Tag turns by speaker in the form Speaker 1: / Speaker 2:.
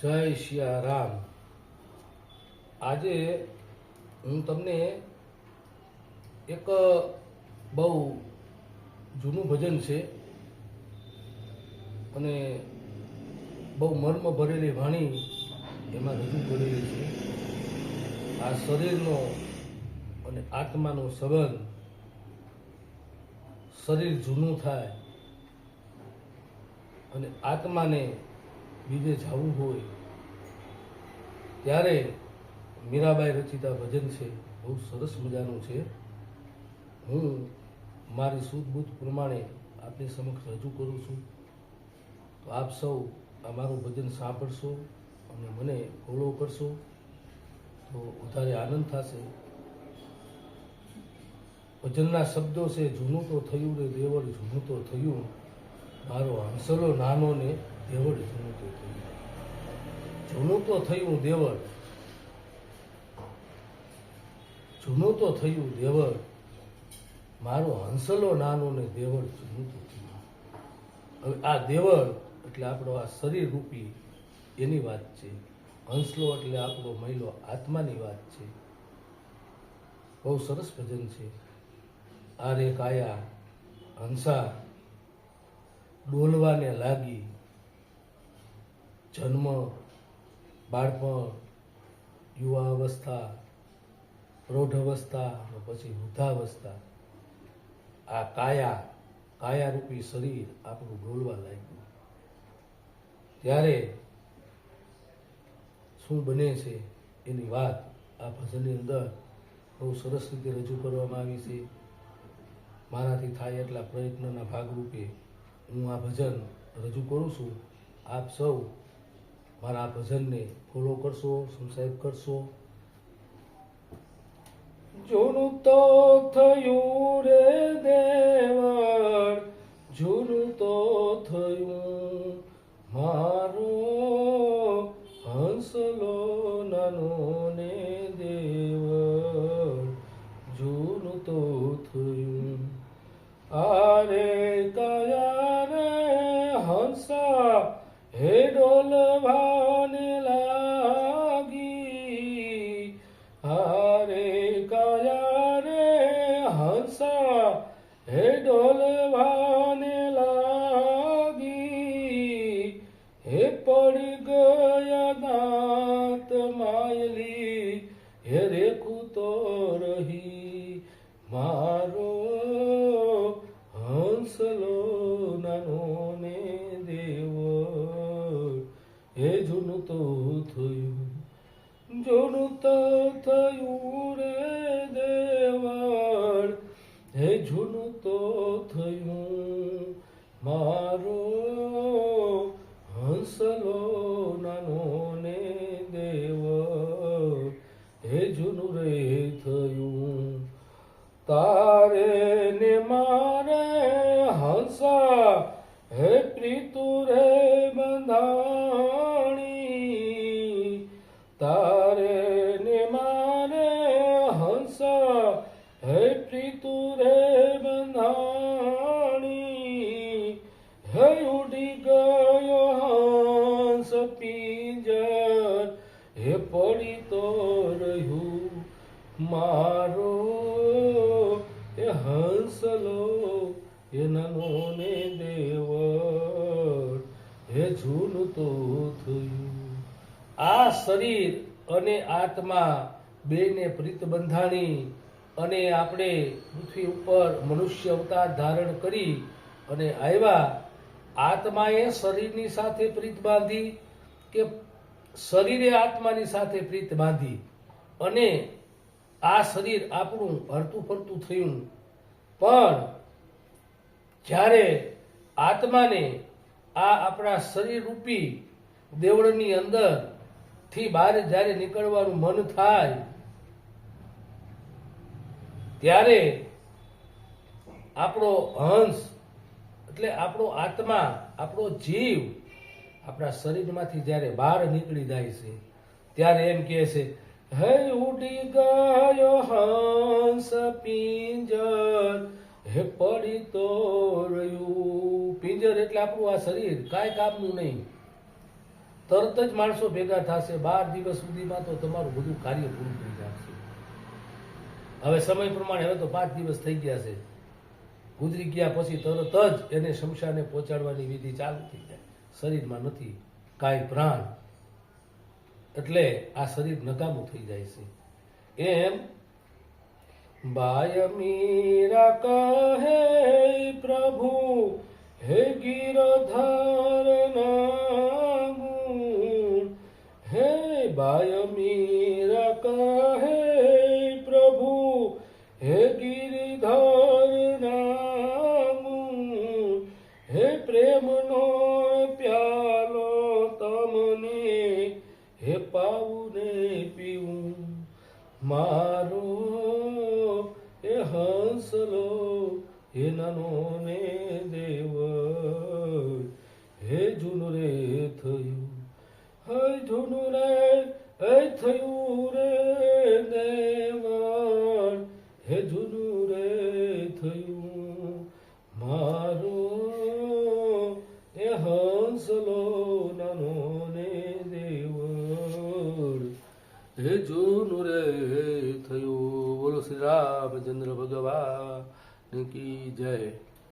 Speaker 1: જય શિયા રામ. આજે હું તમને એક બહુ જૂનું ભજન છે અને બહુ મર્મ ભરેલી વાણી એમાં રજૂ કરેલી છે. આ શરીરનો અને આત્માનો સંબંધ શરીર જૂનું થાય અને આત્માને બીજે જવું હોય ત્યારે મીરાબાઈ રચિતા ભજન છે, બહુ સરસ મજાનું છે. હું મારી સૂઝબૂઝ પ્રમાણે આપની સમક્ષ રજૂ કરું છું. તો આપ સૌ આ ભજન સાંભળશો અને મને ફોલો કરશો. તો વધારે આનંદ થશે. ભજનના શબ્દો છે, જૂનું તો થયું ને દેવળ જૂનું તો થયું. મારો હંસલો નાનો ને દેવળ જૂનું તો થયું દેવર જૂનું તો થયું દેવર મારો હંસલો નાનો ને દેવળ જૂનું તો થયું. હવે આ દેવળ એટલે આપણો આ શરીર રૂપી એની વાત છે. હંસલો એટલે આપણો મહિલો આત્માની વાત છે. બહુ સરસ ભજન છે. આ રે કાયા, હંસા, ડોલવાને લાગી જન્મ બાળપણ યુવા અવસ્થા પ્રૌઢ અવસ્થા અને પછી વૃદ્ધાવસ્થા. આ કાયા, કાયારૂપી શરીર આપણું ડોલવા લાગ્યું. ત્યારે શું બને છે એની વાત આ ભજનની અંદર બહુ સરસ રીતે રજૂ કરવામાં આવી છે. મારાથી થાય એટલા પ્રયત્નના ભાગરૂપે હું આ ભજન રજૂ કરું છું. આપ સૌ મારા ભજનને ફોલો કરશો સબસ્ક્રાઈબ કરશો. જૂનું તો થયું રે દેવળ, જૂનું તો થયું મારો હંસલો નાનો ને દેવળ, જૂનું તો થયું. આરે કયા રે હંસા હે ડોલવાને લાગી. હે પડી ગયા દાંત માયલી, હે રેખું તો રહી. મારો હંસલો નાનો ને દેવ. હે જૂનું તો થયું, જૂનું તો થયું રે. મારો હંસલો નાનો ને દેવ, હે જૂનું રે થયું. તારે ને મારે હંસા, હે પ્રીતુ રે બંધાણી. તારે ને મારે હંસા, હે પ્રીતુ રે રહ્યું. મારો એ હંસલો એ નનો ને દેવ હે જૂનું તો થયું. આ શરીર અને આત્મા બેને પ્રીત બંધાણી અને આપણે પૃથ્વી ઉપર મનુષ્ય અવતાર ધારણ કરી અને આવ્યા. આત્માએ શરીરની સાથે પ્રીત બાંધી કે શરીરે આત્માની સાથે પ્રીત બાંધી? અને આ શરીર આપણું હરતું ફરતું થયું. પણ જ્યારે આત્માને આ આપણા શરીર રૂપી દેવળની અંદરથી બહાર જ્યારે નીકળવાનું મન થાય, ત્યારે આપણો હંસ એટલે આપણો આત્મા, આપણો જીવ આપણા શરીરમાંથી જ્યારે બહાર નીકળી જાય છે, ત્યારે એમ કહે છે હે ઉડી ગયો હંસ પિંજર. હે પડી તો પિંજર એટલે આપણું આ શરીર, કાંઈ કામનું નહીં. તરત જ માણસો ભેગા થશે, બાર દિવસ સુધીમાં તો તમારું બધું કાર્ય પૂરું થઈ જશે. હવે સમય પ્રમાણે હવે તો પાંચ દિવસ થઈ ગયા છે. ગુજરી ગયા પછી તરત જ એને શમશાને પહોંચાડવાની વિધિ ચાલુ થઈ જાય. શરીરમાં નથી કાંઈ પ્રાણ એટલે આ શરીર નકામું થઈ જાય છે. એમ બાય મીરા કહે, પ્રભુ, હે ગિરધર હે બાય મીરા કહે, પ્રભુ, હે ગિરિધર મારો એ હંસલો હે નાનો ને દેવ, હે જૂન રે થયું, હે જૂન રે હે થયું રે દેવળ, હે જૂન રે થયું, મારો એ હંસલો નાનો ને દેવળ, હે રે